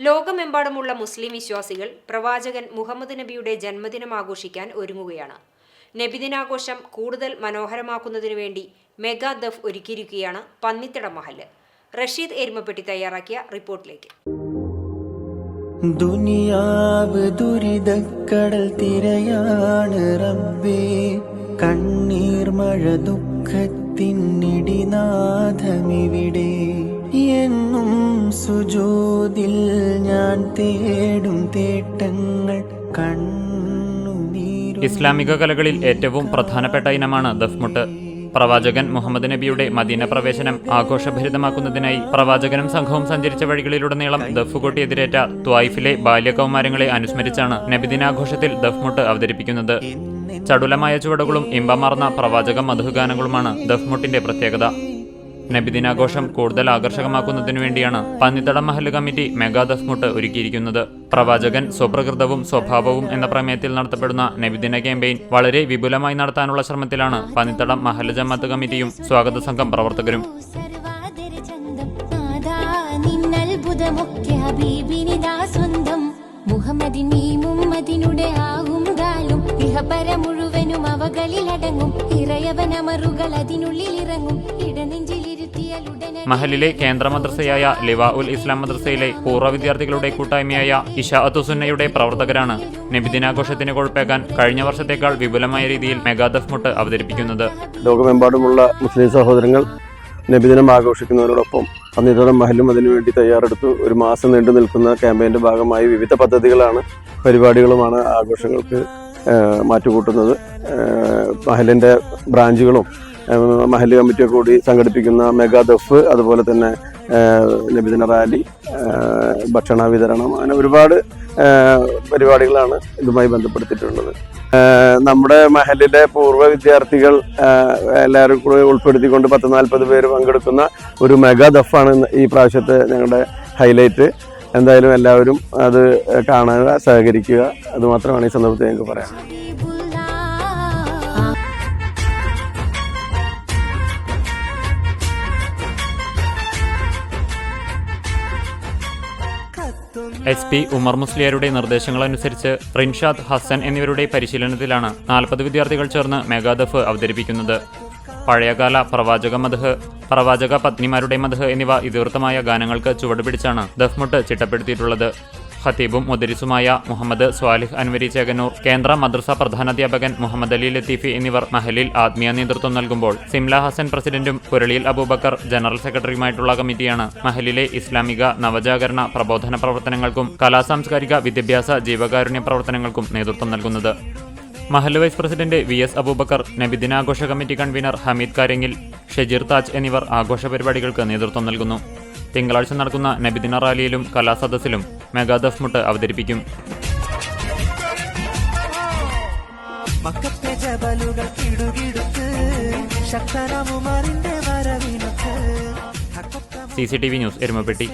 ലോകമെമ്പാടുമുള്ള മുസ്ലിം വിശ്വാസികൾ പ്രവാചകൻ മുഹമ്മദ് നബിയുടെ ജന്മദിനം ആഘോഷിക്കാൻ ഒരുങ്ങുകയാണ്. നബിദിനാഘോഷം കൂടുതൽ മനോഹരമാക്കുന്നതിനു വേണ്ടി മെഗാ ദഫ് ഒരുക്കിയിരിക്കുകയാണ് പന്നിത്തട മഹൽ. റഷീദ് എരുമപ്പെട്ടി തയ്യാറാക്കിയ റിപ്പോർട്ടിലേക്ക്. ദുനിയാവ് ദുരിതക്കടൽ തിരയാണ് റബ്ബേ. കണ്ണീർ മഴ ദുഃഖത്തിനിടിനാഥമിവിടെ. സുജോതിൽ ഞാൻ തേടും തേട്ടങ്ങൾ കണ്ണുനീരും ഇസ്ലാമിക കലകളിൽ ഏറ്റവും പ്രധാനപ്പെട്ട ഇനമാണ് ദഫ്മുട്ട്. പ്രവാചകൻ മുഹമ്മദ് നബിയുടെ മദീന പ്രവേശനം ആഘോഷഭരിതമാക്കുന്നതിനായി പ്രവാചകനും സംഘവും സഞ്ചരിച്ച വഴികളിലുടനീളം ദഫ്മുട്ടി എതിരേറ്റ ത്വായിഫിലെ ബാല്യകൗമാരങ്ങളെ അനുസ്മരിച്ചാണ് നബിദിനാഘോഷത്തിൽ ദഫ്മുട്ട് അവതരിപ്പിക്കുന്നത്. ചടുലമായ ചുവടുകളും ഇമ്പമാർന്ന പ്രവാചക മധുഗാനങ്ങളുമാണ് ദഫ്മുട്ടിന്റെ പ്രത്യേകത. നബിദിനാഘോഷം കൂടുതൽ ആകർഷകമാക്കുന്നതിനു വേണ്ടിയാണ് പന്നിത്തടം മഹൽ കമ്മിറ്റി മെഗാ ദഫ്മുട്ട് ഒരുക്കിയിരിക്കുന്നത്. പ്രവാചകൻ സ്വപ്രകൃതവും സ്വഭാവവും എന്ന പ്രമേയത്തിൽ നടത്തപ്പെടുന്ന നബിദിന ക്യാമ്പയിൻ വളരെ വിപുലമായി നടത്താനുള്ള ശ്രമത്തിലാണ് പന്നിത്തടം മഹൽ ജമാഅത്ത് കമ്മിറ്റിയും സ്വാഗത സംഘം പ്രവർത്തകരും. മുഹമ്മദിൻ ഈ ആകും കാലും. മുഴുവനും അവകളിലടങ്ങും ഇറയവനമറുകൾ അതിനുള്ളിൽ ഇറങ്ങും ഇടനെഞ്ചിലിരുത്തിയാൽ ഉടനെ മഹലിലെ കേന്ദ്ര മദ്രസയായ ലിവാ ഉൽ ഇസ്ലാം മദ്രസയിലെ പൂർവ വിദ്യാർത്ഥികളുടെ കൂട്ടായ്മയായ ഇഷാഅത്തു സുന്നയുടെ പ്രവർത്തകരാണ് നബിദിനാഘോഷത്തിന് കൊഴുപ്പേക്കാൻ കഴിഞ്ഞ വർഷത്തേക്കാൾ വിപുലമായ രീതിയിൽ മെഗാദഫ് ദഫ്മുട്ട് അവതരിപ്പിക്കുന്നത്. ലോകമെമ്പാടുമുള്ള മുസ്ലിം സഹോദരങ്ങൾ നബിദിനം ആഘോഷിക്കുന്നതിനോടൊപ്പം അന്നിതോടെ മഹലും അതിനുവേണ്ടി തയ്യാറെടുത്തു ഒരു മാസം നീണ്ടു നിൽക്കുന്ന ക്യാമ്പയിന്റെ ഭാഗമായി വിവിധ പദ്ധതികളാണ് പരിപാടികളുമാണ് ആഘോഷങ്ങൾക്ക് മാറ്റുകൂട്ടുന്നത്. മഹലിന്റെ ബ്രാഞ്ചുകളും മഹൽ കമ്മിറ്റിയൊക്കെ കൂടി സംഘടിപ്പിക്കുന്ന മെഗാ ദഫ് അതുപോലെ തന്നെ നബിദിന റാലി ഭക്ഷണ വിതരണം അങ്ങനെ ഒരുപാട് പരിപാടികളാണ് ഇതുമായി ബന്ധപ്പെടുത്തിയിട്ടുള്ളത്. നമ്മുടെ മഹലിലെ പൂർവ വിദ്യാർത്ഥികൾ എല്ലാവരും കൂടി ഉൾപ്പെടുത്തിക്കൊണ്ട് പത്ത് നാൽപ്പത് പേര് പങ്കെടുക്കുന്ന ഒരു മെഗാ ദഫാണ് ഈ പ്രാവശ്യത്തെ ഞങ്ങളുടെ ഹൈലൈറ്റ്. എന്തായാലും എല്ലാവരും അത് കാണുക സഹകരിക്കുക അതുമാത്രമാണ് ഈ സന്ദർഭത്തിൽ ഞങ്ങൾക്ക് പറയാം. എസ് പി ഉമർ മുസ്ലിയാരുടെ നിർദ്ദേശങ്ങളനുസരിച്ച് റിൻഷാദ് ഹസൻ എന്നിവരുടെ പരിശീലനത്തിലാണ് നാൽപ്പത് വിദ്യാർത്ഥികൾ ചേർന്ന് മെഗാദഫ് അവതരിപ്പിക്കുന്നത് പഴയകാല പ്രവാചക മധ് പ്രവാചക പത്നിമാരുടെ മധ് എന്നിവ ഇതിവൃത്തമായ ഗാനങ്ങൾക്ക് ചുവടുപിടിച്ചാണ് ദഫ്മുട്ട് ചിട്ടപ്പെടുത്തിയിട്ടുള്ളത്. ഖത്തീബും മുദരിസുമായ മുഹമ്മദ് സ്വാലിഹ് അൻവരി ചേകനൂർ കേന്ദ്ര മദ്രസ പ്രധാനാധ്യാപകൻ മുഹമ്മദ് അലി ലത്തീഫി എന്നിവർ മഹലിൽ ആത്മീയ നേതൃത്വം നൽകുമ്പോൾ സിംല ഹസൻ പ്രസിഡന്റും പുരളിയിൽ അബൂബക്കർ ജനറൽ സെക്രട്ടറിയുമായിട്ടുള്ള കമ്മിറ്റിയാണ് മഹലിലെ ഇസ്ലാമിക നവജാഗരണ പ്രബോധന പ്രവർത്തനങ്ങൾക്കും കലാസാംസ്കാരിക വിദ്യാഭ്യാസ ജീവകാരുണ്യ പ്രവർത്തനങ്ങൾക്കും നേതൃത്വം നൽകുന്നത്. Mahal vice president V S Abubakar നബിദിനാഘോഷ committee convener Hameed കാരെങ്കിൽ ഷജീർ താജ് എന്നിവർ ആഘോഷ പരിപാടികൾക്ക് നേതൃത്വം നൽകുന്നു. തിങ്കളാഴ്ച നടക്കുന്ന നബിദിന റാലിയിലും കലാസദസ്സിലും മെഗാദഫ് മുട്ട് അവതരിപ്പിക്കും. C C T V news Erumapetty.